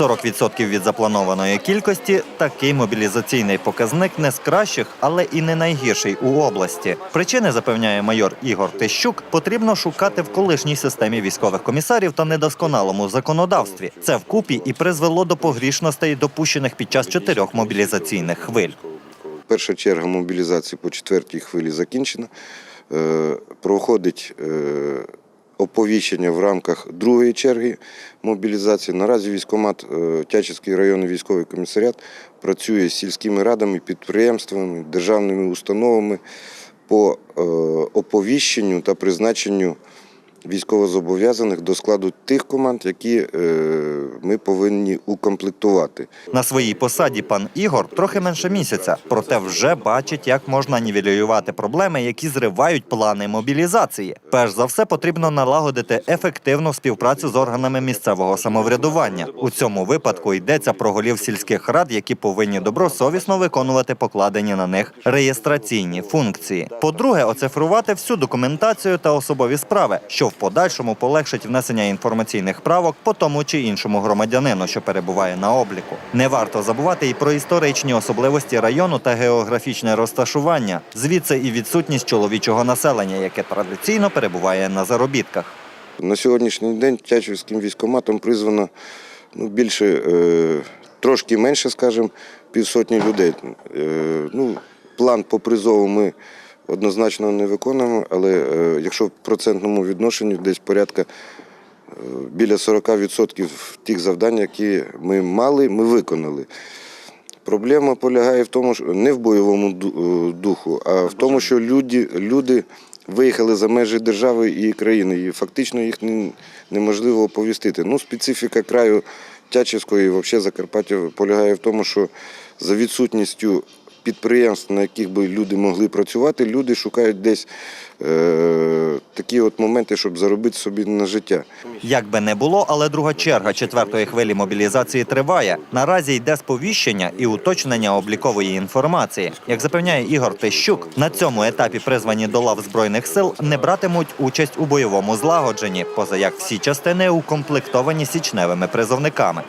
40% від запланованої кількості такий мобілізаційний показник не з кращих, але і не найгірший у області. Причини запевняє майор Ігор Тищук, потрібно шукати в колишній системі військових комісарів та недосконалому законодавстві. Це вкупі і призвело до погрішностей, допущених під час чотирьох мобілізаційних хвиль. Перша черга мобілізації по четвертій хвилі закінчена. Е, Проходить е, оповіщення в рамках другої черги мобілізації. Наразі військомат е, Тячівський районний військовий комісаріат працює з сільськими радами, підприємствами, державними установами по е, оповіщенню та призначенню військовозобов'язаних до складу тих команд, які е, ми повинні укомплектувати. На своїй посаді пан Ігор трохи менше місяця, проте вже бачить, як можна нівелювати проблеми, які зривають плани мобілізації. Перш за все, потрібно налагодити ефективну співпрацю з органами місцевого самоврядування. У цьому випадку йдеться про голів сільських рад, які повинні добросовісно виконувати покладені на них реєстраційні функції. По-друге, оцифрувати всю документацію та особові справи, що в подальшому полегшить внесення інформаційних правок по тому чи іншому громадянину, що перебуває на обліку. Не варто забувати і про історичні особливості району та географічне розташування, звідси і відсутність чоловічого населення, яке традиційно перебуває на заробітках. На сьогоднішній день Тячівським військоматом призвано ну, більше, е, трошки менше, скажімо, півсотні людей. Е, ну, план по призову ми однозначно не виконуємо, але е, якщо в процентному відношенні десь порядка е, біля 40% тих завдань, які ми мали, ми виконали. Проблема полягає в тому, що не в бойовому е, духу, а в тому, що люди, люди виїхали за межі держави і країни, і фактично їх неможливо оповістити. Ну, специфіка краю Тячівського і взагалі Закарпаття полягає в тому, що за відсутністю підприємств, на яких би люди могли працювати, люди шукають десь е, такі от моменти, щоб заробити собі на життя. Як би не було, але друга черга четвертої хвилі мобілізації триває. Наразі йде сповіщення і уточнення облікової інформації. Як запевняє Ігор Тищук, на цьому етапі призвані до лав збройних сил не братимуть участь у бойовому злагодженні, поза як всі частини укомплектовані січневими призовниками.